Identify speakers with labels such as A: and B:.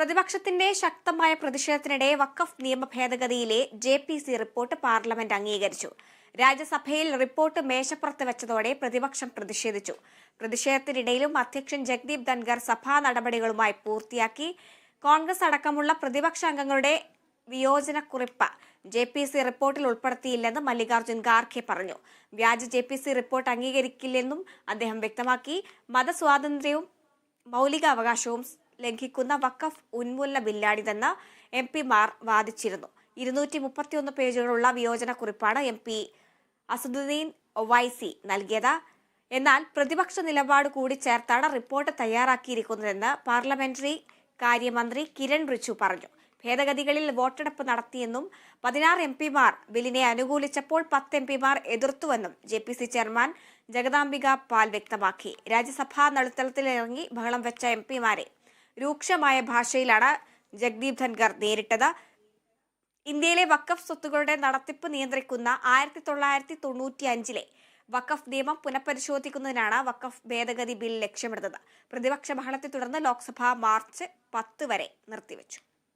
A: പ്രതിപക്ഷത്തിന്റെ ശക്തമായ പ്രതിഷേധത്തിനിടെ വക്കഫ് നിയമ ഭേദഗതിയിലെ J P C report parliament അംഗീകരിച്ചു. രാജ്യസഭയിൽ റിപ്പോർട്ട് മേശപ്പുറത്ത് വെച്ചതോടെ പ്രതിപക്ഷം പ്രതിഷേധിച്ചു. പ്രതിഷേധത്തിനിടയിലും അധ്യക്ഷൻ ജഗ്ദീപ് ധൻഖർ സഭാ നടപടികളുമായി പൂർത്തിയാക്കി. കോൺഗ്രസ് അടക്കമുള്ള പ്രതിപക്ഷ അംഗങ്ങളുടെ വിയോജനക്കുറിപ്പ് ജെ പി സി റിപ്പോർട്ടിൽ ഉൾപ്പെടുത്തിയില്ലെന്ന് മല്ലികാർജുൻ ഖാർഖെ പറഞ്ഞു. വ്യാജ ജെ പി സി റിപ്പോർട്ട് അംഗീകരിക്കില്ലെന്നും അദ്ദേഹം വ്യക്തമാക്കി. മതസ്വാതന്ത്ര്യവും മൗലികാവകാശവും ലംഘിക്കുന്ന വക്കഫ് ഉന്മൂലന ബില്ലാണിതെന്ന് എം പിമാർ വാദിച്ചിരുന്നു. ഇരുന്നൂറ്റി മുപ്പത്തിയൊന്ന് പേജുകളുള്ള വിയോജന കുറിപ്പാണ് എം പി അസദുദ്ദീൻ ഒവൈസി നൽകിയത്. എന്നാൽ പ്രതിപക്ഷ നിലപാട് കൂടി ചേർത്താണ് റിപ്പോർട്ട് തയ്യാറാക്കിയിരിക്കുന്നതെന്ന് പാർലമെന്ററി കാര്യമന്ത്രി കിരൺ റിജു പറഞ്ഞു. ഭേദഗതികളിൽ വോട്ടെടുപ്പ് നടത്തിയെന്നും പതിനാറ് എം പിമാർ ബില്ലിനെ അനുകൂലിച്ചപ്പോൾ പത്ത് എം പിമാർ എതിർത്തുവെന്നും J P C chairman Jagdambika Pal വ്യക്തമാക്കി. രാജ്യസഭാ നടുത്തളത്തിലിറങ്ങി ബഹളം വെച്ച എം പിമാരെ രൂക്ഷമായ ഭാഷയിലാണ് ജഗ്ദീപ് ധൻഖർ നേരിട്ടത്. ഇന്ത്യയിലെ വക്കഫ് സ്വത്തുക്കളുടെ നടത്തിപ്പ് നിയന്ത്രിക്കുന്ന ആയിരത്തി തൊള്ളായിരത്തി തൊണ്ണൂറ്റി അഞ്ചിലെ വഖഫ് നിയമം പുനഃപരിശോധിക്കുന്നതിനാണ് വക്കഫ് ഭേദഗതി ബിൽ ലക്ഷ്യമിടുന്നത്. പ്രതിപക്ഷ ബഹളത്തെ തുടർന്ന് ലോക്സഭ മാർച്ച് പത്ത് വരെ നിർത്തിവെച്ചു.